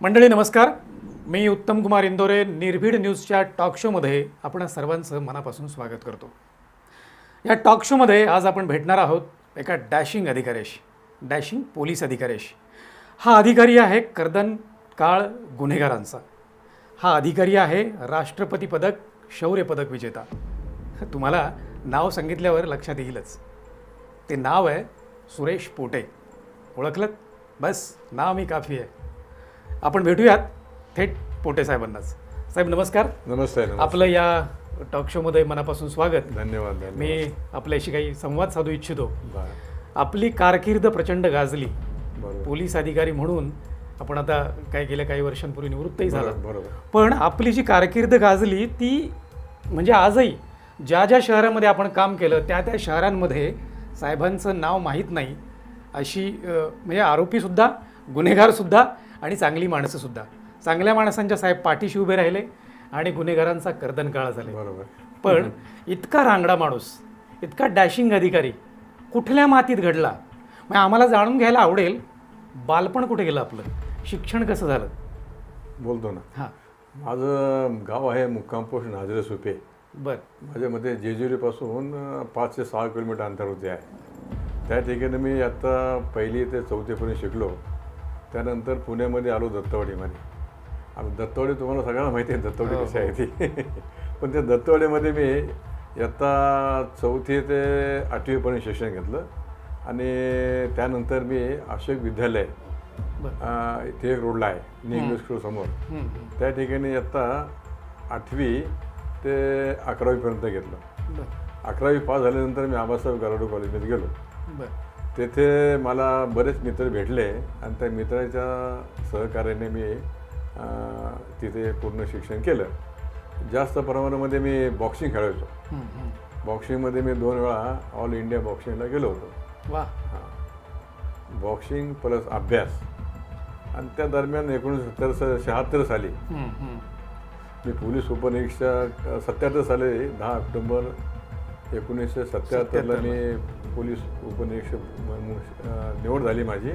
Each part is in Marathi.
मंडळी नमस्कार. मी उत्तम कुमार इंदोरे निर्भीड न्यूजच्या टॉक शोमध्ये आपण सर्वांचं मनापासून स्वागत करतो. या टॉक शोमध्ये आज आपण भेटणार आहोत एका डॅशिंग अधिकाऱ्याशी. डॅशिंग पोलीस अधिकाऱ्याशी. हा अधिकारी आहे कर्दन काळ गुन्हेगारांचा. हा अधिकारी आहे राष्ट्रपती पदक शौर्य पदक विजेता. तुम्हाला नाव सांगितल्यावर लक्षात येईलच. ते नाव आहे सुरेश पोटे. ओळखलं बस नाव मी काफी आहे. आपण भेटूयात थेट पोटे साहेबांनाच. साहेब नमस्कार. नमस्ते नमस्ते. आपलं या टॉक शोमध्ये मनापासून स्वागत. धन्यवाद मी आपल्याशी काही संवाद साधू इच्छितो. आपली कारकीर्द प्रचंड गाजली. पोलीस अधिकारी म्हणून आपण आता काय गेल्या काही वर्षांपूर्वी निवृत्तही झाला. बरोबर. पण आपली जी कारकीर्द गाजली ती म्हणजे आजही ज्या ज्या शहरामध्ये आपण काम केलं त्या त्या शहरांमध्ये साहेबांचं नाव माहीत नाही अशी म्हणजे आरोपीसुद्धा गुन्हेगारसुद्धा आणि चांगली माणसंसुद्धा चांगल्या माणसांच्या साहेब पाठीशी उभे राहिले आणि गुन्हेगारांचा कर्दन काळ झाले. बरोबर. पण इतका रांगडा माणूस इतका डॅशिंग अधिकारी कुठल्या मातीत घडला? मग आम्हाला जाणून घ्यायला आवडेल बालपण कुठे गेलं आपलं? शिक्षण कसं झालं? बोलतो ना. हां. माझं गाव आहे मुक्काम पोस्ट नाजरे सुपे. बर. माझ्या मते जेजुरीपासून पाच ते सहा किलोमीटर अंतरावरती आहे. त्या ठिकाणी मी आत्ता पहिली ते चौथीपर्यंत शिकलो. त्यानंतर पुण्यामध्ये आलो दत्तवाडीमध्ये. आता दत्तवाडी तुम्हाला सगळ्यांना माहिती आहे दत्तवाडी हो, कशी आहे ती. पण त्या दत्तवाडीमध्ये मी इयत्ता चौथी ते आठवीपर्यंत शिक्षण घेतलं. आणि त्यानंतर मी अशोक विद्यालय इथे एक रोडला आहे इंग्लिश स्कूल समोर. त्या ठिकाणी इयत्ता आठवी ते अकरावीपर्यंत घेतलं. अकरावी पास झाल्यानंतर मी आबासाहेब गराडू कॉलेजमध्ये गेलो. तेथे मला बरेच मित्र भेटले आणि त्या मित्राच्या सहकार्याने मी तिथे पूर्ण शिक्षण केलं. जास्त प्रमाणामध्ये मी बॉक्सिंग खेळायचो. बॉक्सिंगमध्ये मी दोन वेळा ऑल इंडिया बॉक्सिंगला गेलो होतो. वा. बॉक्सिंग प्लस अभ्यास. आणि त्या दरम्यान एकोणीसशे सत्तर शहात्तर साली. मी पोलीस उपनिरीक्षक सत्याहत्तर साली दहा ऑक्टोबर एकोणीसशे सत्याहत्तरला मी पोलीस उपनिरीक्षक म्हणून, निवड झाली माझी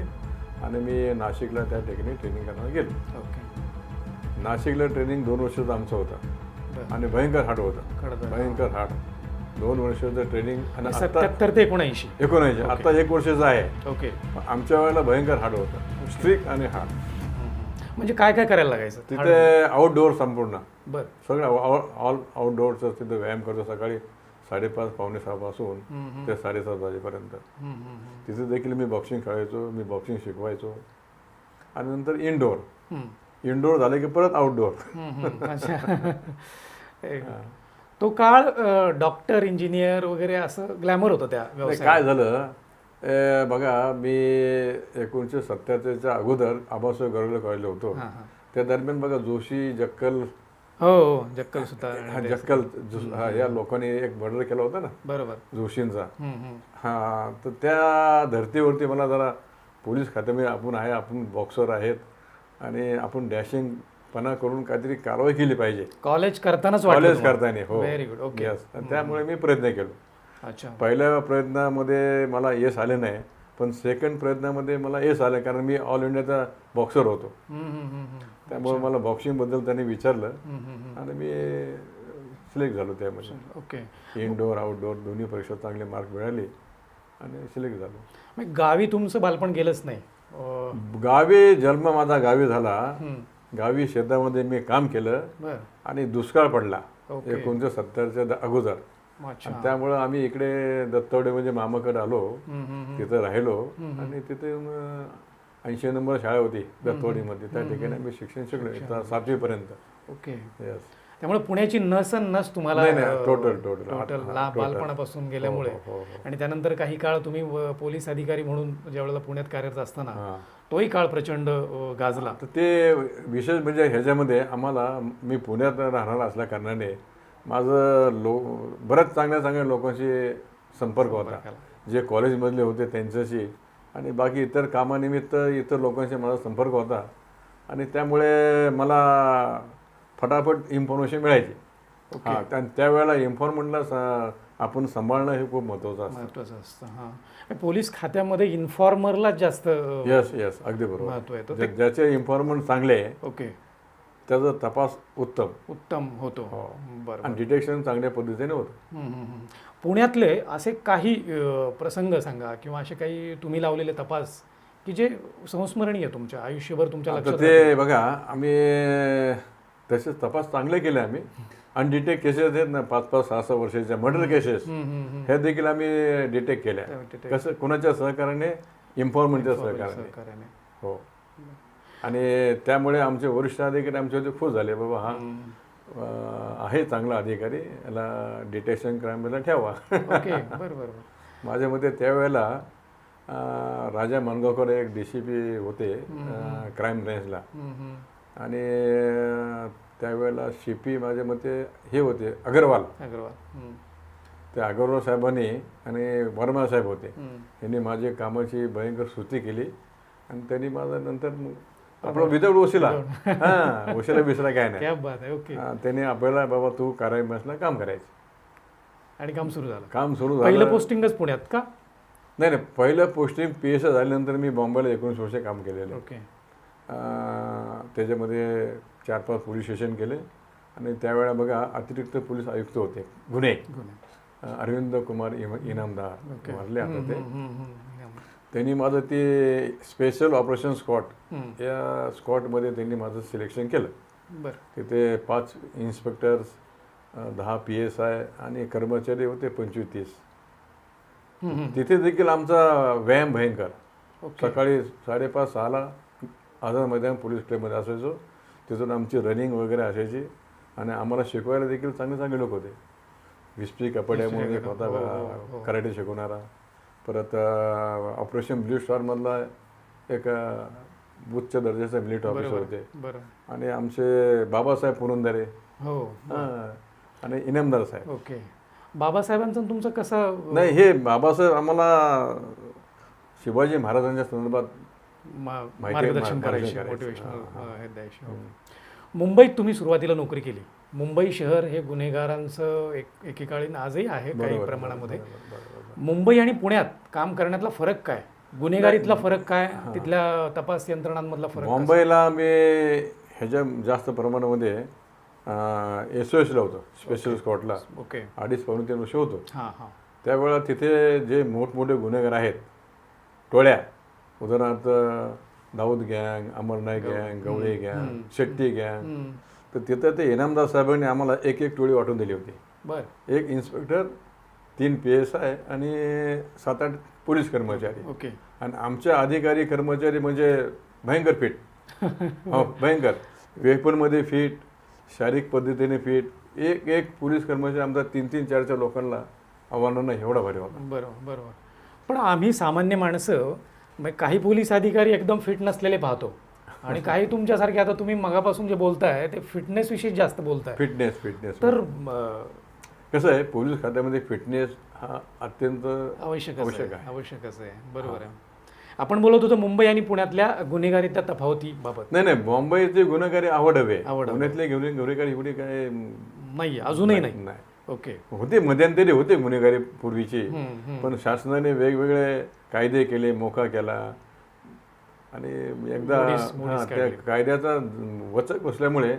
आणि मी नाशिकला त्या ठिकाणी ट्रेनिंग करायला गेलो. ओके. नाशिकला ट्रेनिंग दोन वर्षाचं आमचं होतं आणि भयंकर हार्ड खडतर, होतं. भयंकर हार्ड. दोन वर्षाचं ट्रेनिंग आणि सत्याहत्तर ते एकोणऐंशी. एकोणऐंशी. आता एक वर्षाचं आहे. ओके. आमच्या वेळेला भयंकर हार्ड होतं. स्ट्रिक आणि हार्ड. म्हणजे काय काय करायला लागायचं? तिथे आउटडोअर संपूर्ण. बर. सगळं ऑल ऑल आउटडोअरचं तिथं व्यायाम करतो सकाळी. साडेपाच पावणे सहापासून हम्म, ते साडेसात वाजेपर्यंत. तिथे देखील मी बॉक्सिंग खेळायचो मी बॉक्सिंग शिकवायचो. आणि नंतर इनडोअर इनडोअर झाले की परत आउटडोअर तो काळ डॉक्टर इंजिनियर वगैरे असं ग्लॅमर होतं त्या काय झालं? बघा मी एकोणीसशे सत्याहत्तरच्या अगोदर आबासाहेब गरवले कॉलेजला होतो. त्या दरम्यान बघा जोशी जक्कल हो हो जक्कल सुतार हा जक्कल जो- हा, या लोकांनी एक मर्डर केला होता ना? बरोबर. जोशींचा. हम्म, हम्म. हा तर त्या धर्तीवरती मला जरा पोलीस खात्यामध्ये आपण आहे आपण बॉक्सर आहेत आणि आपण डॅशिंगपणा करून काहीतरी कारवाई केली पाहिजे. कॉलेज करतानाच वाटलं कॉलेज तुम्हाला? करताना हो. Very good okay Yes. त्यामुळे मी प्रयत्न केलो. अच्छा. पहिल्या प्रयत्नामध्ये मला यश आले नाही. पण सेकंड प्रयत्नामध्ये मला यश आलं कारण मी ऑल इंडियाचा बॉक्सर होतो. त्यामुळे मला बॉक्सिंगबद्दल त्यांनी विचारलं. आणि मी सिलेक्ट झालो त्यामध्ये. ओके इनडोअर आउटडोअर दोन्ही परीक्षेत चांगले मार्क मिळाले आणि सिलेक्ट झालो. गावी तुमचं बालपण गेलंच नाही. गावी जन्म माझा गावी झाला. गावी शेतामध्ये मी काम केलं. आणि दुष्काळ पडला. एकोणीसशे सत्तरच्या अगोदर. त्यामुळं आम्ही इकडे दत्तवडे म्हणजे मामाकडे आलो. तिथं राहिलो आणि तिथे ऐंशी नंबर शाळा होती दत्तवाडीमध्ये. त्या ठिकाणी आम्ही शिक्षण शिकलो सातवीपर्यंत. ओके. येस त्यामुळे पुण्याची नस नस तुम्हाला total, total. total हा. बालपणापासून गेल्यामुळे. हो, हो. आणि त्यानंतर काही काळ तुम्ही पोलीस अधिकारी म्हणून ज्यावेळेला पुण्यात कार्यरत असताना तोही काळ प्रचंड गाजला. तर ते विशेष म्हणजे ह्याच्यामध्ये आम्हाला मी पुण्यात राहणार असल्या कारणाने माझं लो बऱ्याच चांगल्या चांगल्या लोकांशी संपर्क होता. जे कॉलेजमधले होते त्यांच्याशी आणि बाकी इतर कामानिमित्त इतर लोकांशी माझा संपर्क होता. आणि त्यामुळे मला फटाफट इन्फॉर्मेशन मिळायची. हां त्या त्यावेळेला इन्फॉर्मंटला आपण सांभाळणं हे खूप महत्वाचं असतं. महत्वाचं असतं हां. पोलीस खात्यामध्ये इन्फॉर्मरलाच जास्त यस यस अगदी बरोबर. महत्त्व आहे. ज्याचे इन्फॉर्मंट चांगले ओके. त्याचा तपास उत्तम. उत्तम होतो. हो. बरं आणि डिटेक्शन चांगल्या पद्धतीने होतं. हम्म, हम्म, हम्म. पुण्यातले असे काही अ, प्रसंग सांगा किंवा असे काही तुम्ही लावलेले तपास की जे संस्मरणीय तुमच्या आयुष्यभर तुमच्या आता लक्षात ते बघा आम्ही तसेच तपास चांगले केले आम्ही. अनडिटेक्ट केसेस आहेत ना पाच पाच सहा सहा वर्षाच्या मर्डर केसेस. हम्म, हम्म, हम्म. हे देखील आम्ही डिटेक्ट केल्या. detect- कसं कोणाच्या सहकार्याने? इन्फॉर्मंटच्या सहकार्याने. सहकार्याने. हो. आणि त्यामुळे आमचे वरिष्ठ अधिकारी आमच्या होते खुश झाले बाबा हा आहे चांगला अधिकारी याला डिटेक्शन क्राईमला ठेवा. माझ्या मते त्यावेळेला राजा मानगावकर एक डी सी पी होते क्राईम ब्रँचला. आणि त्यावेळेला सी पी माझ्या मते हे होते अगरवाल. अग्रवाल त्या अगरवाल साहेबांनी आणि वर्मा साहेब होते. यांनी माझी कामाची भयंकर स्तुती केली. आणि त्यांनी माझं नंतर मग आपलं विदाऊट वशिला हां वशिला विसरा काय नाही. क्या बात आहे ओके. त्यांनी आपल्याला बाबा तू कार्य बसला काम करायचं. आणि काम सुरू झालं. काम सुरू पहिलं झालं पोस्टिंगच पुण्यात का? नाही नाही पहिलं पोस्टिंग पी एस झाल्यानंतर मी बॉम्बेला एकोणीस वर्ष काम केलेलं. ओके. त्याच्यामध्ये चार पाच पोलीस स्टेशन केले. आणि त्यावेळेला बघा अतिरिक्त पोलीस आयुक्त होते गुन्हे. अरविंद कुमार इनामदार. वारले आता ते. त्यांनी माझं ते स्पेशल ऑपरेशन स्क्वॉट हम्म. या स्क्वॉटमध्ये त्यांनी माझं सिलेक्शन केलं. बरं. तिथे पाच इन्स्पेक्टर्स दहा पी एस आय आणि कर्मचारी होते पंचवीस तीस. तिथे देखील आमचा व्यायाम भयंकर. सकाळी साडेपाच सहाला आझाद मैदान पोलीस क्लबमध्ये असायचो. तिथून आमची रनिंग वगैरे असायची. आणि आम्हाला शिकवायला देखील चांगले चांगले लोक होते. विस्पी कपडे म्हणून एक होता हो, हो, हो. कराटे शिकवणारा. परत ऑपरेशन ब्ल्यू स्टारमधला एक उच्च दर्जाचे मिलिटरी ऑफिसर होते. आणि आमचे बाबासाहेब पुरंदरे. हो हां, आणि इनामदार साहेब. ओके. बाबासाहेबांचं तुमचं कसं नाही हे बाबासाहेब आम्हाला शिवाजी महाराजांच्या संदर्भात मार्गदर्शन करायचे. मुंबईत तुम्ही सुरुवातीला नोकरी केली. मुंबई शहर हे गुन्हेगारांचं एक एकेकाळी आजही आहे काही प्रमाणामध्ये. मुंबई आणि पुण्यात काम करण्यातला फरक काय? गुन्हेगारीतला फरक काय? तिथल्या तपास यंत्रणांमधला फरक? मुंबईला मी ह्याच्या जास्त प्रमाणामध्ये एस ओ एसला होतो स्पेशल स्कॉटला ओके अडीच पावणे तीन वर्ष होतो हां हां. त्यावेळेला तिथे जे मोठमोठे गुन्हेगार आहेत टोळ्या उदाहरणार्थ दाऊद गँग अमरनाय गँग गवळे गँग शेट्टी गँग. तर तिथं ते इनामदार साहेबांनी आम्हाला एक एक टोळी वाटून दिली होती. बर. एक इन्स्पेक्टर तीन पी एस आय आणि सात आठ पोलीस कर्मचारी. ओके. आणि आमचे अधिकारी कर्मचारी म्हणजे भयंकर फिट हो भयंकर. वेपनमध्ये फिट शारीरिक पद्धतीने फिट एक एक पोलीस कर्मचारी आमचा तीन तीन चार चार लोकांना आव्हानांना एवढा भारी होता. बरोबर बरोबर. पण आम्ही सामान्य माणसं मग काही पोलीस अधिकारी एकदम फिट नसलेले पाहतो. आणि काही तुमच्यासारखे आता तुम्ही मगापासून जे बोलताय ते फिटनेस विषयी जास्त बोलताय. फिटनेस फिटनेस तर कसं आहे पोलीस खात्यामध्ये फिटनेस हा अत्यंत आवश्यकच आवश्यक आहे. आवश्यकच आहे. बरोबर आहे. आपण बोलत होतो मुंबई आणि पुण्यातल्या गुन्हेगारीतल्या तफावती बाबत नाही नाही बॉम्बेचे गुन्हेगारी आवड हवे आवड. पुण्यातले गुन्हे गुन्हेगारी एवढी काय नाही अजूनही नाही ओके. होते मध्यंतरी होते गुन्हेगारी पूर्वीचे. पण शासनाने वेगवेगळे कायदे केले मोका केला. आणि एकदा हा, त्या. कायद्याचा वचक बसल्यामुळे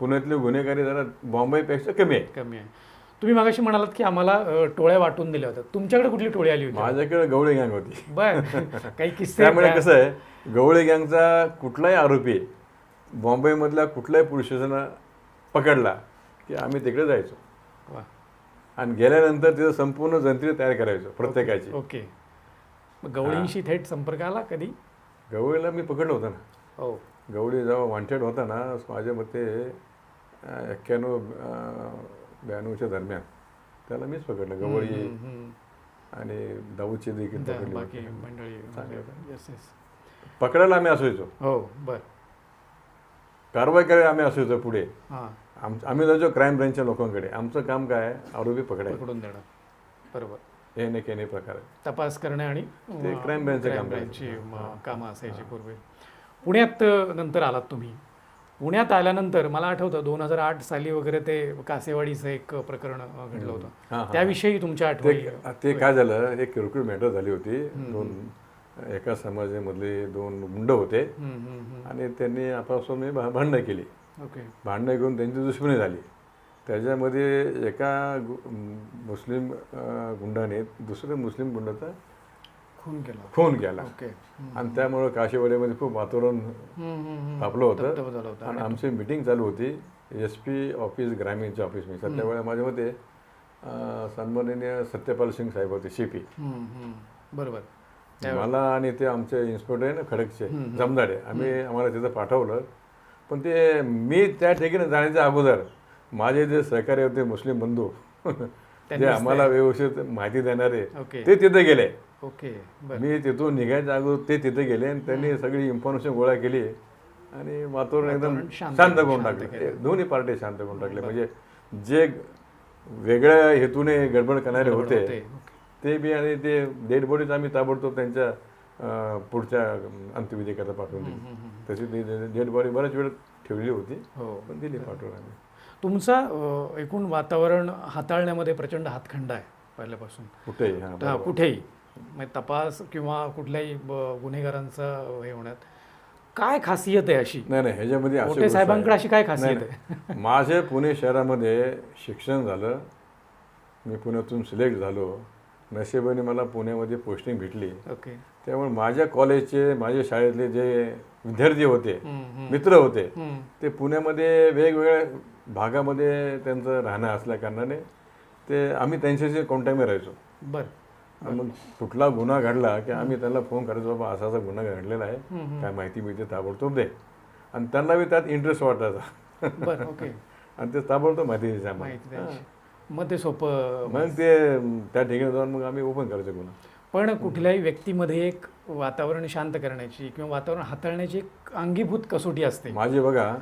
पुण्यातली गुन्हेगारी जरा बॉम्बेपेक्षा कमी आहे. कमी आहे. तुम्ही मागाशी म्हणालात की आम्हाला टोळ्या वाटून दिल्या होत्या. तुमच्याकडे कुठली टोळी आली होती? माझ्याकडे गवळी गँग होती. बर. काही किस्से त्यामुळे त्या- कसं आहे गवळी गँगचा कुठलाही आरोपी बॉम्बेमधल्या कुठल्याही पोलीस स्टेशनला पकडला की आम्ही तिकडे जायचो. आणि गेल्यानंतर तिथं संपूर्ण जंत्री तयार करायचो प्रत्येकाची. ओके. गवळींशी थेट संपर्क आला कधी? गवळीला मी पकडलं होतं ना. हो. गवळी जेव्हा वॉन्टेड होता ना माझ्या मते एक्क्याण्णव ब्याण्णवच्या दरम्यान त्याला मीच पकडलं. गवळी. आणि दाऊदची देखील पकडली पकडायला आम्ही असायचो हो बर. कारवाई करायला आम्ही असायचो पुढे. हां. आम आम्ही जायचो क्राईम ब्रँचच्या लोकांकडे. आमचं काम काय? आरोपी पकडायचं. पकडून देणं बरोबर. हे नाही केने प्रकार तपास करणे आणि ते अं, crime branch चं crime काम branch ची, करायचं. म, कामं असायची पूर्वी. पुण्यात अं, नंतर आलात तुम्ही. पुण्यात आल्यानंतर मला आठवतं दोन हजार आठ साली वगैरे ते कासेवाडीचं एक प्रकरण अ, घडलं हा, होतं. हा. त्याविषयी तुमच्या आठवणी ते ते काय झालं एक किरकोळ मॅटर झाली होती. दोन एका समाजामधले दोन मुंड होते. हम्म, हम्म, हम्म. आणि त्यांनी आपापसात भांडणं केली. ओके. भांडणं घेऊन त्यांची दुश्मनी झाली. त्याच्यामध्ये एका गु- मुस्लिम गुंडाने दुसऱ्या मुस्लिम गुंडाचा खून केला. खून केला. आणि त्यामुळं काशीवाड्यामध्ये खूप वातावरण. तापलं होतं. आणि आमची मिटिंग चालू होती. एस पी ऑफिस ग्रामीणच्या ऑफिसमध्ये सध्या वेळा माझ्या मते सन्माननीय सत्यपाल सिंग साहेब होते सी पी. बरोबर. मला आणि ते आमचे इन्स्पेक्टर आहे ना खडकचे जमदाडे आम्ही आम्हाला तिथं पाठवलं. पण ते मी त्या ठिकाणी जाण्याच्या अगोदर माझे जे सहकारी होते मुस्लिम बंधू जे आम्हाला व्यवस्थित माहिती देणारे ते तिथे गेले. ओके मी तिथून निघायच्या अगोदर ते तिथे गेले आणि त्यांनी सगळी इन्फॉर्मेशन गोळा केली आणि वातावरण एकदम शांत करून टाकले. दोन्ही पार्टी शांत करून टाकले. म्हणजे जे वेगळ्या हेतूने गडबड करणारे होते. ते बी आणि ते डेड बॉडीज आम्ही ताबडतोब त्यांच्या पुढच्या अंत्यविधीकरता पाठवून दिली. तशी ती डेड बॉडी बऱ्याच वेळ ठेवली होती हो. पण दिली पाठवून आम्ही. तुमचा एकूण वातावरण हाताळण्यामध्ये प्रचंड हातखंड आहे पहिल्यापासून. कुठेही हा कुठेही. म्हणजे तपास किंवा कुठल्याही गुन्हेगारांचा हे होण्यात. काय खासियत आहे अशी? नाही नाही ह्याच्यामध्ये अशी साहेबांकडे. अशी काय खासियत. आहे? माझे पुणे शहरामध्ये शिक्षण झालं. मी पुण्यातून सिलेक्ट झालो. नशिबाने मला पुण्यामध्ये पोस्टिंग भेटली. ओके. त्यामुळे माझ्या कॉलेजचे माझ्या शाळेतले जे विद्यार्थी होते मित्र होते. ते पुण्यामध्ये वेगवेगळ्या भागामध्ये त्यांचं राहणं असल्या कारणाने ते आम्ही त्यांच्याशी कॉन्टॅक्टमध्ये राहायचो. बरं. मग कुठला गुन्हा घडला की आम्ही त्यांना फोन करायचो बाबा असा असा गुन्हा घडलेला आहे. काय माहिती मिळते ताबडतोब दे. आणि त्यांना बी त्यात इंटरेस्ट वाटायचा. बरं ओके. आणि ते ताबडतोब माहिती द्यायची आम्हाला. मग ते सोपं मग ते त्या ठिकाणी जाऊन मग आम्ही ओपन करायचो गुन्हा. पण कुठल्याही व्यक्तीमध्ये एक वातावरण शांत करण्याची किंवा वातावरण हाताळण्याची एक अंगीभूत कसोटी असते. माझे बघा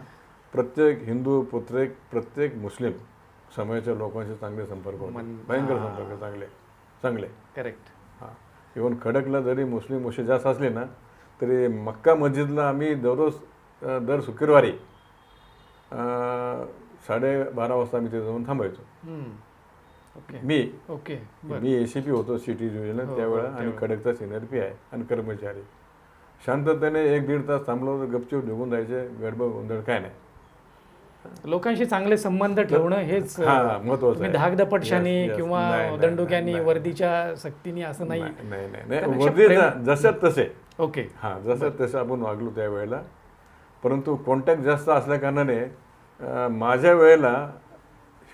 प्रत्येक हिंदू प्रत्येक प्रत्येक मुस्लिम समाजाच्या लोकांशी चांगले संपर्क भयंकर. संपर्क चांगले चांगले. करेक्ट हां. इवन खडकला जरी मुस्लिम मुशी जास्त असले ना तरी मक्का मस्जिदला आम्ही दररोज दर शुक्रवारी साडेबारा वाजता आम्ही तिथे जाऊन थांबायचो. मी. ओके मी ए सी पी होतो सिटी डिव्हिजन हो, त्यावेळेला आणि. खडकचा सिनियर पी आहे आणि कर्मचारी. शांततेने एक दीड तास थांबलो तर गपचूप निघून जायचे गडबड गोंधळ काय नाही. लोकांशी चांगले संबंध ठेवणं हेच हा, महत्वाचं yes. किंवा दंडुक्यानी वर्दीच्या सक्तीने असं नाही. नाही प्रेम- जशात तसे. ओके. हां जसं तसं आपण वागलो त्यावेळेला. परंतु कॉन्टॅक्ट जास्त असल्या कारणाने माझ्या वेळेला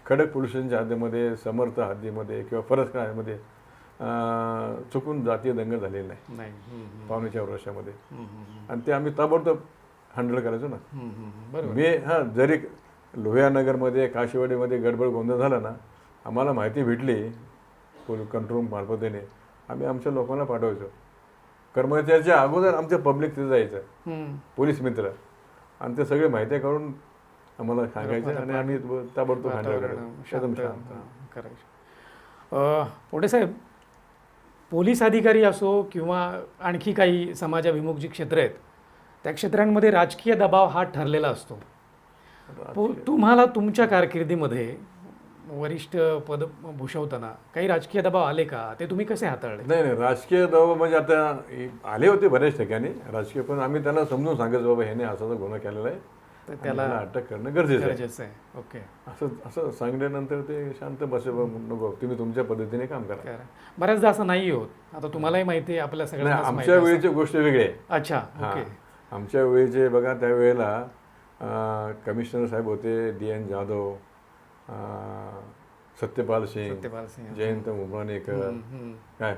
खडक पोलीस स्टेशनच्या हद्दीमध्ये समर्थ हद्दीमध्ये किंवा फरसका हद्दीमध्ये चुकून जातीय दंगल झालेली नाही. हम्म, पावणेच्या वर्षामध्ये आणि ते आम्ही ताबडतोब हँडल करायचो ना. मी हां जरी लोहियानगरमध्ये काशीवाडीमध्ये गडबड गोंधळ झाला ना आम्हाला माहिती भेटली पोलीस कंट्रोल मार्फतीने आम्ही आमच्या लोकांना पाठवायचो. कर्मचाऱ्याच्या अगोदर आमच्या पब्लिक तिथे जायचं. पोलीस मित्र. आणि ते सगळे माहिती काढून आम्हाला सांगायचे आणि आम्ही ताबडतोब करायचो. पोटे साहेब पोलीस अधिकारी असो किंवा आणखी काही समाजाभिमुख जी क्षेत्र आहेत त्या क्षेत्रांमध्ये राजकीय दबाव हा ठरलेला असतो. तुम्हाला तुमच्या कारकिर्दीमध्ये वरिष्ठ पद भूषवताना काही राजकीय दबाव आले का? ते तुम्ही कसे हाताळले? नाही नाही राजकीय दबाव म्हणजे आता आले होते बऱ्याच ठिकाणी. राजकीय पण आम्ही त्यांना समजून सांगायचो बाबा ह्याने असा गुन्हा केलेला आहे. तर त्याला अटक करणं गरजेचं आहे ओके असं असं सांगल्यानंतर ते शांत बसे नको तुम्ही तुमच्या पद्धतीने काम करा. बऱ्याचदा असं नाही होत आता तुम्हालाही माहिती आहे आपल्या नाही सगळ्यांना आमच्या वेळेची गोष्ट वेगळी आहे अच्छा. ओके आमच्या वेळेचे बघा त्यावेळेला कमिशनर साहेब होते डी एन जाधव सत्यपाल सिंग सत्यपाल सिंह जयंत हम्म. काय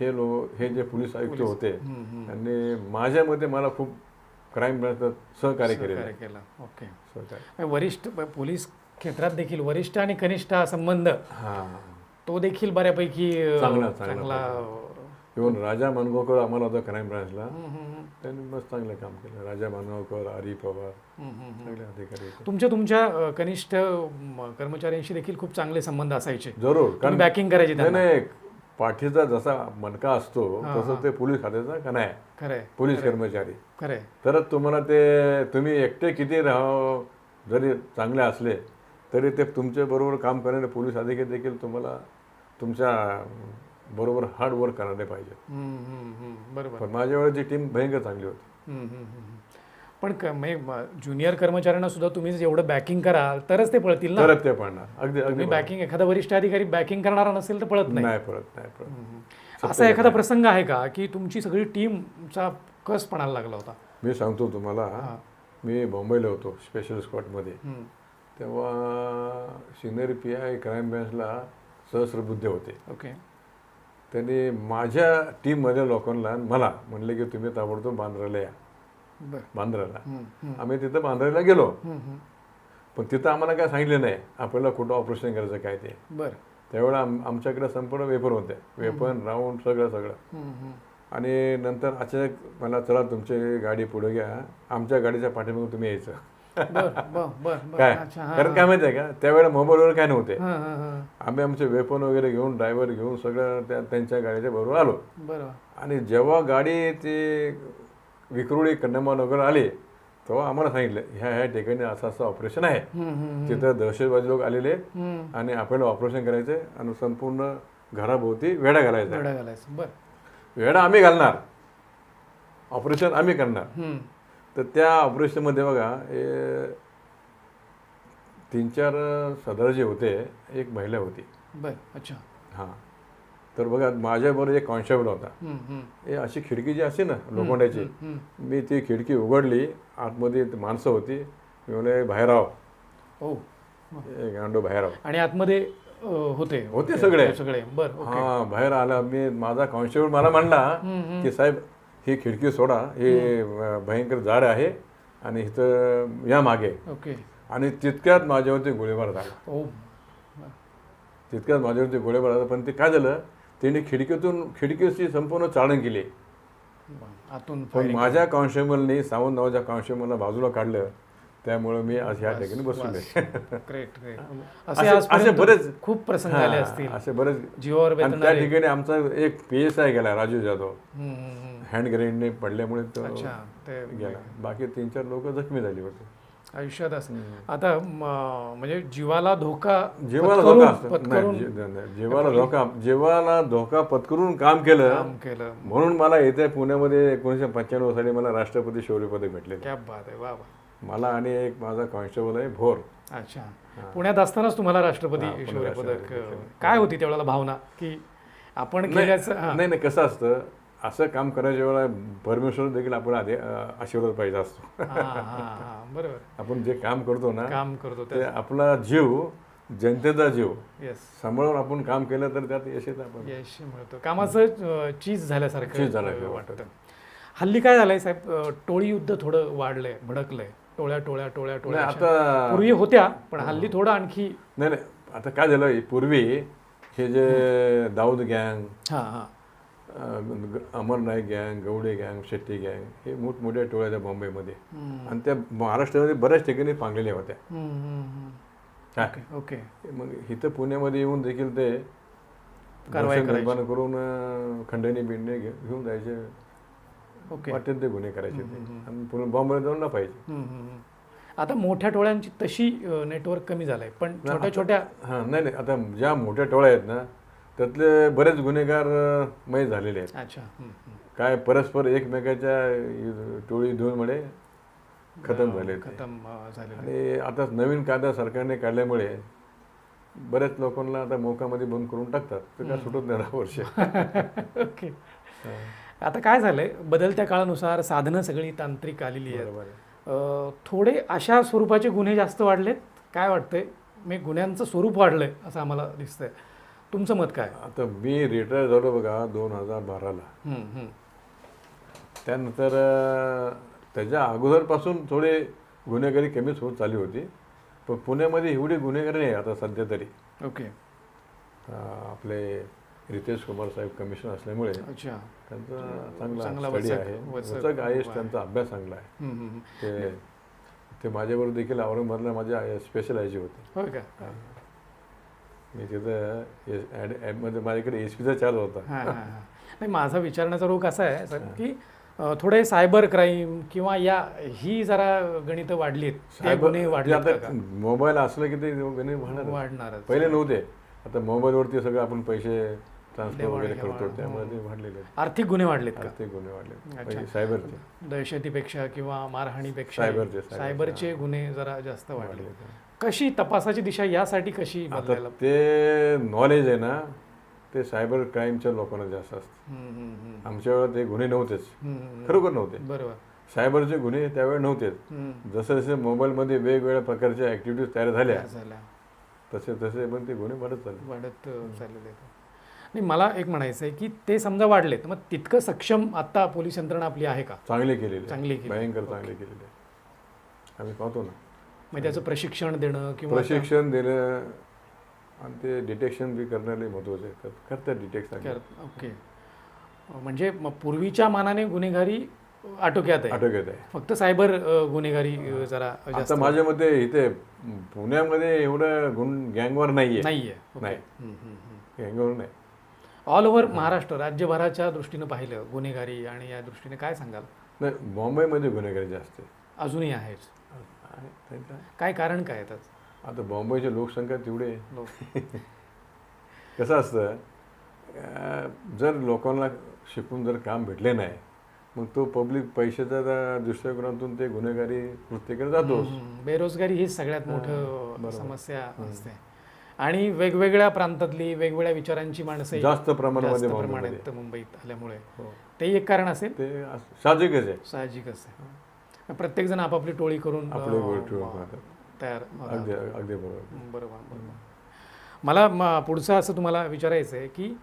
हे लोक हे जे पोलीस आयुक्त. होते. त्यांनी माझ्या मते मला खूप क्राईम ब्रांचचं सहकार्य केलेलं सहकार्य आहे. केलं. ओके सहकार्य. वरिष्ठ पोलीस क्षेत्रात देखील वरिष्ठ आणि कनिष्ठ हा संबंध हां. तो देखील बऱ्यापैकी अ, चांगला- चांगला इव्हन राजा मानगावकर आम्हाला होता क्राईम ब्रांचला त्यांनी मस्त चांगलं काम केलं. राजा मानगावकर आरी पवार. चांगले अधिकारी होते. तुमच्या तुमच्या अ, कनिष्ठ म, कर्मचाऱ्यांशी देखील खूप चांगले संबंध असायचे. जरूर. तुम्ही बॅकिंग करायची नाही त्यांना नाही. पाठीचा जसा मणका असतो तसं ते पोलीस खात्याचा का नाही? पोलीस कर्मचारी. तरच तुम्हाला ते तुम्ही एकटे किती राहावं जरी चांगले असले तरी ते तुमच्या बरोबर काम करणारे पोलीस अधिकारी देखील तुम्हाला तुमच्या बरोबर हार्ड वर्क करायला पाहिजे. पण माझ्या वेळेची टीम भयंकर चांगली होती. पण क- म्हणजे ज्युनियर कर्मचाऱ्यांना सुद्धा तुम्ही जेवढं बॅकिंग कराल तरच ते पळतील ना? तरच ते पडणार अगदी अगदी तुम्ही बॅकिंग एखादा वरिष्ठ अधिकारी बॅकिंग करणारा नसेल तर पळत नाही. नाही पडत नाही पडत असा एखादा प्रसंग आहे का की तुमची सगळी टीमचा कस पणाला लागला होता? मी सांगतो तुम्हाला. मी मुंबईला होतो स्पेशल स्क्वॉटमध्ये हम्म. तेव्हा सिनियर पी आय क्राईम ब्रँचला सहस्रबुद्धे होते. ओके त्यांनी माझ्या टीममधल्या लोकांना मला म्हणले की तुम्ही ताबडतोब बांद्राला या बांद्राला. आम्ही तिथं बांद्राला गेलो. पण तिथं आम्हाला काय सांगितलं नाही. आपल्याला कुठं ऑपरेशन करायचं काय ते. बर. त्यावेळेला आम आमच्याकडे संपूर्ण वेपन होते. वेपन राऊंड सगळं सगळं. आणि नंतर अचानक मला चला तुमची गाडी पुढे घ्या. आमच्या गाडीच्या पाठीमागून तुम्ही यायचं. काय? कारण काय माहिती आहे का? त्यावेळेला मोबाईलवर काय नव्हते. आम्ही आमचे वेपन वगैरे घेऊन ड्रायव्हर घेऊन सगळं त्या त्यांच्या गाडीच्या बरोबर आलो. बरं आणि जेव्हा गाडी ती विक्रोळी कन्यामान वगैरे आली तेव्हा आम्हाला सांगितलं ह्या ह्या ठिकाणी असं असं ऑपरेशन आहे. तिथं दहशतवादी लोक आलेले. आणि आपल्याला ऑपरेशन करायचं आणि संपूर्ण घराभोवती वेढा घालायचा. वेढा आम्ही घालणार. ऑपरेशन आम्ही करणार. तर त्या ऑपरेशनमध्ये बघा तीन चार सदर जे होते एक महिला होती. बर अच्छा. हां. तर बघा माझ्याबरोबर एक कॉन्स्टेबल होता. हे अशी खिडकी जी असते ना लोखंडाची. मी ती खिडकी उघडली आतमध्ये माणसं होती. मी म्हणले बाहेराव ओ. ए गांडो बाहेराव आणि आतमध्ये होते. होते सगळे. सगळे. बर हा बाहेर आला मी माझा कॉन्स्टेबल मला म्हणला. की साहेब ही खिडकी सोडा. हे भयंकर जाड आहे आणि इथं या मागे. ओके. आणि तितक्यात माझ्यावरती गोळीबार झाला. तितक्यात माझ्यावरती गोळीबार झाला पण ते काय झालं? त्यांनी खिडकीतून खिडकीची संपूर्ण चाळण केली. आतून पण माझ्या कॉन्स्टेबलनी सावंत नावाच्या कॉन्स्टेबलला बाजूला काढलं. त्यामुळे मी आज ह्या ठिकाणी ग्रेट असे- बरेच- खूप प्रसंग आले असतील. असे बरेच जीवावर त्या ठिकाणी आमचा एक पी एस आय गेला राजू जाधव. हँड ग्रेनेडने पडल्यामुळे ते गेला. बाकी तीन चार लोक जखमी झाली होती. आयुष्यात असं आता म्हणजे जीवाला धोका जीवाला धोका असतो. जीवाला धोका जीवाला धोका पत्करून काम केलं. काम केलं. म्हणून मला येत्या पुण्यामध्ये एकोणीसशे पंच्याण्णव साली मला राष्ट्रपती शौर्य पदक भेटले क्या बात आहे. वा मला आणि एक माझा कॉन्स्टेबल आहे भोर. अच्छा. पुण्यात असतानाच तुम्हाला राष्ट्रपती शौर्य पदक काय होती त्यावेळेला भावना? की आपण केल्याचं. नाही नाही कसं असतं असं काम करायच्या वेळेला परमेश्वर देखील आपण आधी आशीर्वाद पाहिजे असतो. बरोबर. आपण जे काम करतो ना काम करतो ते आपला जीव जनतेचा जीव येस सांभाळून आपण काम केलं तर त्यात यश येतं आपण यश मिळतं. कामाचं चीज झाल्यासारखं चीज अं, वाटतं. हल्ली काय झालंय साहेब टोळी युद्ध थोडं वाढलंय भडकलंय. टोळ्या टोळ्या टोळ्या टोळ्या. आता पूर्वी होत्या पण हल्ली थोडं आणखी नाही नाही आता काय झालं पूर्वी हे जे दाऊद गँग हा हा. अमर नाईक गँग गवडे गँग शेट्टी गँग हे मोठमोठ्या टोळ्या त्या बॉम्बेमध्ये. आणि त्या महाराष्ट्रामध्ये बऱ्याच ठिकाणी पांगलेल्या होत्या. ओके मग इथं पुण्यामध्ये येऊन देखील ते. निर्माण करून खंडणी बिंडणी घेऊन जायचे. ओके. वाटेल ते गुन्हे करायचे आणि पुन्हा बॉम्बेला जाऊन हम्म, हम्म. आता मोठ्या टोळ्यांची तशी नेटवर्क कमी झालंय. पण छोट्या छोट्या हां नाही नाही. आता ज्या मोठ्या टोळ्या आहेत ना त्यातले बरेच गुन्हेगार मय झालेले आहेत. अच्छा. काय परस्पर एकमेकाच्या टोळी धुवूनमुळे खतम झाले. खतम अं, झालेलं आणि आता नवीन कायदा सरकारने काढल्यामुळे बऱ्याच लोकांना आता मोकामध्ये बंद करून टाकतात. ते काय सुटत नाही दहा वर्ष. ओके. आता काय झालंय? बदलत्या काळानुसार साधनं सगळी तांत्रिक आलेली आहेत. आहे. थोडे अशा स्वरूपाचे गुन्हे जास्त वाढलेत. काय वाटतंय? मी गुन्ह्यांचं स्वरूप वाढलंय असं आम्हाला दिसतंय. तुमचं मत काय? आता मी रिटायर झालो बघा दोन हजार बाराला. त्यानंतर त्याच्या अगोदरपासून थोडे गुन्हेगारी कमीच होत चालली होती. पण पुण्यामध्ये एवढी गुन्हेगारी नाही आता सध्या तरी. ओके. आपले रितेश कुमार साहेब कमिशनर असल्यामुळे अच्छा. त्यांचा चांगला स्टडी आहे. वचक आय एस. त्यांचा अभ्यास चांगला आहे. ते ते माझ्याबरोबर देखील औरंगाबादला माझ्या स्पेशल आयची होते. होय का? मी तिथं ॲड- ॲडमध्ये माझ्याकडे एस पीचा चार्ज होता. हां हां हां. नाही माझा विचारण्याचा रोग असा आहे सर की थोडे सायबर क्राईम किंवा या ही जरा गणितं वाढली आहेत गुन्हे वाढले म्हणजे आता मोबाईल असलं की ते गुन्हे वाढणार पहिले नव्हते. आता मोबाईलवरती सगळं आपण पैसे ट्रान्सफर वगैरे करतो त्यामुळे ते वाढलेले. आर्थिक गुन्हे वाढलेत आर्थिक गुन्हे वाढले सायबरचे. दहशतीपेक्षा किंवा मारहाणीपेक्षा सायबरचे, सायबर- सायबरचे गुन्हे जरा जास्त वाढले. कशी तपासाची दिशा यासाठी कशी आता बदलायला ते नॉलेज आहे ना ते सायबर क्राईमच्या लोकांना जास्त असतं. हम्म, हम्म, हम्म. आमच्या वेळेला ते गुन्हे नव्हतेच. हम्म, खरोखर नव्हते. बरोबर. सायबरचे गुन्हे त्यावेळेस नव्हतेच. हम्म. जसं जसे मोबाईलमध्ये वेगवेगळ्या प्रकारच्या ऍक्टिव्हिटीज तयार झाल्या तसे तसे पण ते गुन्हे वाढत चालले. वाढत अ, चाललेले नाही मला एक म्हणायचं आहे की ते समजा वाढले तर मग तितकं सक्षम आता पोलीस यंत्रणा आपली आहे का? चांगले केलेले. चांगली केली. भयंकर चांगले केलेले. आम्ही पाहतो ना. म्हणजे त्याचं प्रशिक्षण देणं किंवा प्रशिक्षण देणं आणि ते डिटेक्शन बी करण्याला महत्वाचं आहे. कर- करतात डिटेक्ट कर- ओके. म्हणजे मग पूर्वीच्या मानाने गुन्हेगारी आटोक्यात आहे. आटोक्यात आहे. फक्त सायबर गुन्हेगारी जरा आता माझ्या मते इथे पुण्यामध्ये एवढं गुण गँगवर नाहीये. नाहीये. नाही. गँगवर नाही. ऑल ओव्हर महाराष्ट्र राज्यभराच्या दृष्टीनं पाहिलं गुन्हेगारी आणि या दृष्टीने काय सांगाल? नाही मुंबईमध्ये गुन्हेगारी जास्त आहे. अजूनही आहेच. काय कारण काय त्याचं आता बॉम्बेची लोकसंख्या तेवढी कसं असतं जर लोकांना शिकून जर काम भेटले नाही मग तो पब्लिक पैशाच्या दृष्टिकोनातून ते गुन्हेगारी कृत्यकडे हम्म, बेरोजगारी हीच सगळ्यात मोठं. समस्या असते. आणि वेगवेगळ्या प्रांतातली वेगवेगळ्या विचारांची माणसं जास्त प्रमाणामध्ये. प्रमाणात मुंबईत आल्यामुळे. हो. ते एक कारण असेल? ते साहजिकच आहे. साहजिकच आहे. प्रत्येक जण आपापली टोळी करून आपले तयार. अगदी अगदी बरोबर. बरोबर बरोबर मला म- पुढचं असं तुम्हाला विचारायचं आहे की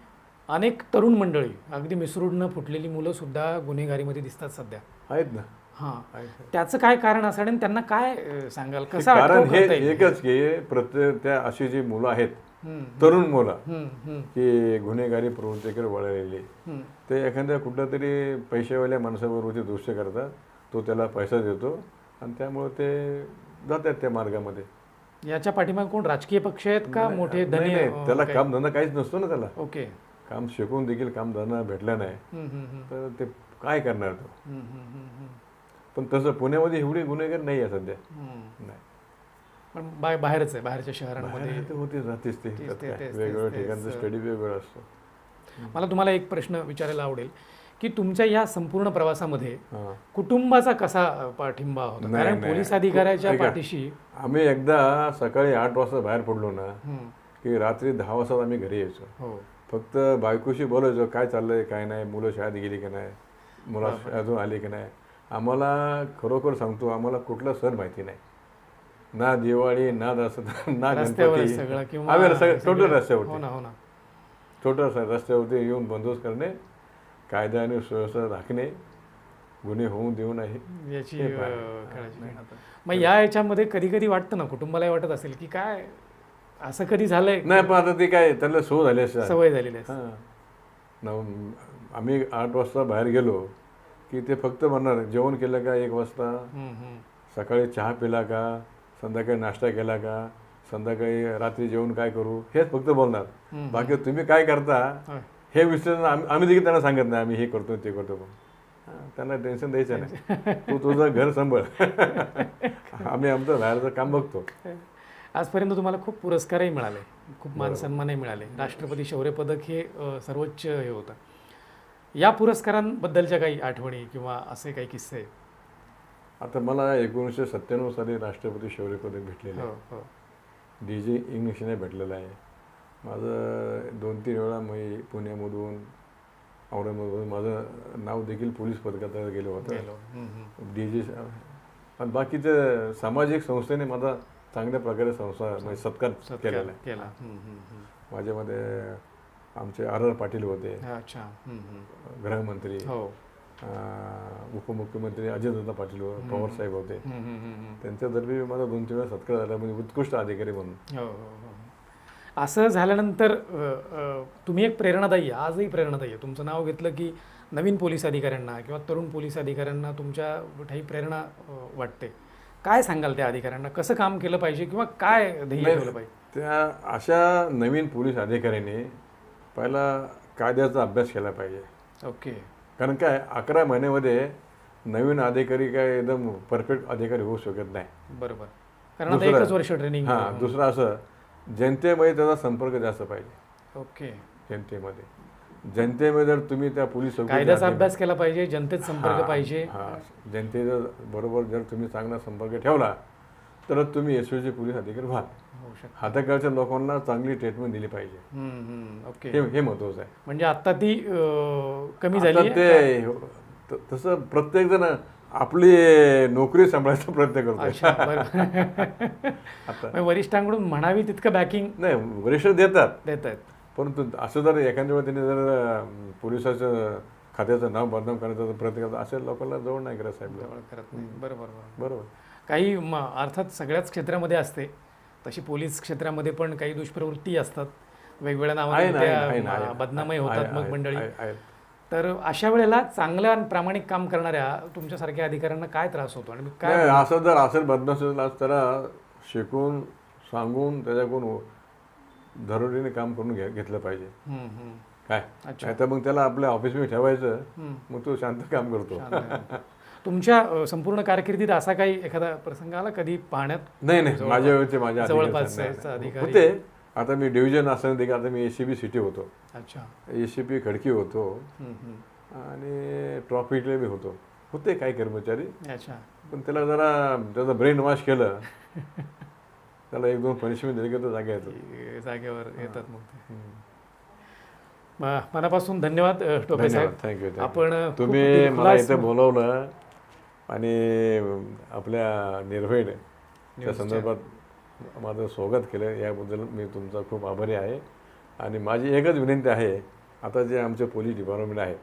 अनेक तरुण मंडळी अगदी मिसरूडनं फुटलेली मुलं सुद्धा गुन्हेगारीमध्ये दिसतात सध्या. आहेत ना. हां. आहेत. त्याचं काय कारण असेल आणि त्यांना काय अ, सांगाल? ते कसं कारण अटकाव हे करता येईल? एकच की प्रत्येक त्या अशी जी मुलं आहेत हम्म, तरुण मुलं हम्म, हम्म, की गुन्हेगारी प्रवृत्तीकडे वळलेली हम्म. ते एखाद्या कुठल्या तरी पैशावाल्या माणसाबरोबर दृश्य करतात तो त्याला पैसा देतो आणि त्यामुळे ते जातात त्या मार्गामध्ये. याच्या पाठीमागे कोण? राजकीय पक्ष आहेत का? मोठे धनी? नाही, त्याला? काम धंदा काहीच नसतो ना त्याला. ओके. काम शिकून देखील काम धंदा भेटला नाही. तर ते काय करणार तो? पण तसं पुण्यामध्ये एवढे गुन्हेगार नाही आहे सध्या. नाही. पण बाहेरच आहे बाहेरच्या शहरांमध्ये. होते राहतेच ते. वेगवेगळ्या ठिकाणचा. स्टडी वेगवेगळा असतो. मला तुम्हाला एक प्रश्न विचारायला आवडेल. की तुमच्या या संपूर्ण प्रवासामध्ये हां. कुटुंबाचा कसा पाठिंबा होता? नाही, कारण नाही. पोलीस अधिकाऱ्याच्या ऐका. पाठीशी आम्ही एकदा सकाळी आठ वाजता बाहेर पडलो ना हम्म, की रात्री दहा वाजता आम्ही घरी यायचो. हो. फक्त बायकोशी बोलायचो काय चाललंय काय नाही मुलं शाळेत गेली की नाही मुलं शाळेतून आली की नाही. आम्हाला खरोखर सांगतो आम्हाला कुठला सण माहिती नाही. ना दिवाळी ना दसरा ना रस्त्यावर गणपती. सगळं किंवा आम्ही टोटल हो रस्त्यावरती. ना हो ना. टोटल रस्त्यावरती येऊन बंदोबस्त करणे कायदा आणि सुव्यवस्था राखणे गुन्हे होऊन देऊ नाही याची काळजी. मग या याच्यामध्ये कधी कधी वाटतं ना कुटुंबालाही वाटत असेल की काय असं कधी झालंय? नाही पण आता ते काय त्याला सो झाले सवय झालेली हां. आम्ही आठ वाजता बाहेर गेलो की ते फक्त म्हणणार जेवण केलं का एक वाजता. सकाळी चहा पिला का? संध्याकाळी नाश्ता केला का? संध्याकाळी रात्री जेवण काय करू? हेच फक्त बोलणार. बाकी तुम्ही काय करता. हे विश्लेषण आम्ही आम्ही देखील त्यांना सांगत नाही आम्ही हे करतो ते करतो पण त्यांना टेन्शन द्यायचं नाही. तू तुझं घर सांभाळ. आम्ही आमचं बाहेरचं काम बघतो. आजपर्यंत तुम्हाला खूप पुरस्कारही मिळाले. खूप मान सन्मानही मिळाले. राष्ट्रपती शौर्य पदक हे सर्वोच्च हे होतं. या पुरस्कारांबद्दलच्या काही आठवणी किंवा असे काही किस्से? आता मला एकोणीसशे सत्त्याण्णव साली राष्ट्रपती शौर्य पदक भेटलेलं हो आहे हो. डी जे इंग्लिशने भेटलेलं आहे. माझं दोन तीन वेळा मी पुण्यामधून औरंगाबादमधून माझं नाव देखील पोलीस पदकात गेलं होतं. डी जे आणि बाकीच्या सामाजिक संस्थेने माझा चांगल्या प्रकारे संस्था म्हणजे सत्कार केलेला आहे. माझ्यामध्ये आमचे आर आर पाटील होते. गृहमंत्री. हो. उपमुख्यमंत्री अजयदादा पाटील होते पवार साहेब होते. हम्म. त्यांच्यातर्फे माझा दोन तीन वेळा सत्कार झाला. म्हणजे उत्कृष्ट अधिकारी म्हणून. हो हो. असं झाल्यानंतर तुम्ही एक प्रेरणादायी आजही प्रेरणादायी आहे. तुमचं नाव घेतलं की नवीन पोलीस अधिकाऱ्यांना किंवा तरुण पोलीस अधिकाऱ्यांना तुमच्या काही प्रेरणा वाटते. काय सांगाल त्या अधिकाऱ्यांना? कसं काम केलं पाहिजे किंवा काय ध्येय. ठेवलं पाहिजे? त्या अशा नवीन पोलीस अधिकाऱ्यांनी पहिला कायद्याचा अभ्यास केला पाहिजे. ओके. कारण काय अकरा महिन्यामध्ये नवीन अधिकारी काय एकदम परफेक्ट अधिकारी होऊ शकत नाही. बरोबर. कारण एकच वर्ष ट्रेनिंग हां दुसरं असं जनतेमध्ये त्याचा संपर्क जास्त पाहिजे. ओके. जनतेमध्ये. जनतेमध्ये जर तुम्ही त्या पोलीस कायद्याचा अभ्यास केला पाहिजे जनतेत संपर्क पाहिजे. हां. जनतेचा बरोबर जर तुम्ही चांगला संपर्क ठेवला तर तुम्ही यशस्वी पोलीस अधिकारी व्हाल हाताकडच्या लोकांना चांगली ट्रीटमेंट दिली पाहिजे. ओके. हे महत्वाचं आहे. म्हणजे आता ती कमी झाली त- तसं प्रत्येक जण आपली नोकरी सांभाळायचा प्रयत्न करतो वरिष्ठांकडून म्हणावी तितकं बॅकिंग नाही वरिष्ठ देतात. देत आहेत परंतु असं जर एखाद्या वेळी त्यांनी जर पोलिसाचं खात्याचं नाव बदनाम करण्याचा प्रयत्न करतात अशा लोकांना जवळ नाही करत साहेब. जवळ करत नाही. बरोबर बरोबर. काही अर्थात सगळ्याच क्षेत्रामध्ये असते. तशी पोलीस क्षेत्रामध्ये पण काही दुष्प्रवृत्ती असतात. वेगवेगळ्या नावाने. बदनामही होतात मग मंडळी. तर अशा वेळेला चांगल्या आणि प्रामाणिक काम करणाऱ्या तुमच्यासारख्या अधिकाऱ्यांना काय त्रास होतो आणि काय नाही असं जर असेल बदमाश त्याला शिकून सांगून त्याच्याकडून धरोडीने काम करून घे घेतलं पाहिजे हम्म, हम्म. काय अच्छा. नाही तर मग त्याला आपल्या ऑफिसमध्ये ठेवायचं. मग तो शांत काम करतो. तुमच्या अ, संपूर्ण कारकिर्दीत असा काही एखादा प्रसंग आला कधी पाहण्यात नाही नाही माझ्या वेळचे माझ्या जवळपास अधिकारी. होते आता मी डिव्हिजन असताना देखील आता मी एसीबी सिटी होतो. अच्छा. एसीपी खडकी होतो. आणि ट्रॉफिकले बी होतो. होते काही कर्मचारी. अच्छा. पण त्याला जरा त्याचं ब्रेन वॉश केलं. त्याला एक दोन पनिशमेंट दिली की तो जागा येतो. जागेवर येतात मग मनापासून धन्यवाद टोपे साहेब. थँक्यू आपण तुम्ही मला इथे बोलवलं आणि आपल्या निर्भय त्या संदर्भात माझं स्वागत केलं. याबद्दल मी तुमचा खूप आभारी आहे. आणि माझी एकच विनंती आहे आता जे आमचे पोलीस डिपार्टमेंट आहेत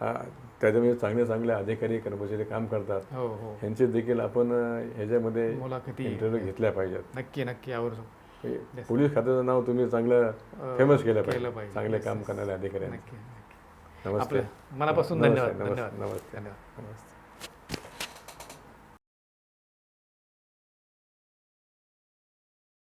हा, त्याच्यामध्ये चांगले चांगले अधिकारी कर्मचारी काम करतात. हो हो. ह्यांचे देखील आपण ह्याच्यामध्ये मुलाखती इंटरव्ह्यू घेतल्या पाहिजेत. नक्की नक्की आवर्जून हे पोलीस खात्याचं नाव तुम्ही चांगलं फेमस केलं पाहिजे. चांगले काम. करणारे अधिकारी नमस्ते. मनापासून धन्यवाद. नमस्ते, नमस्ते.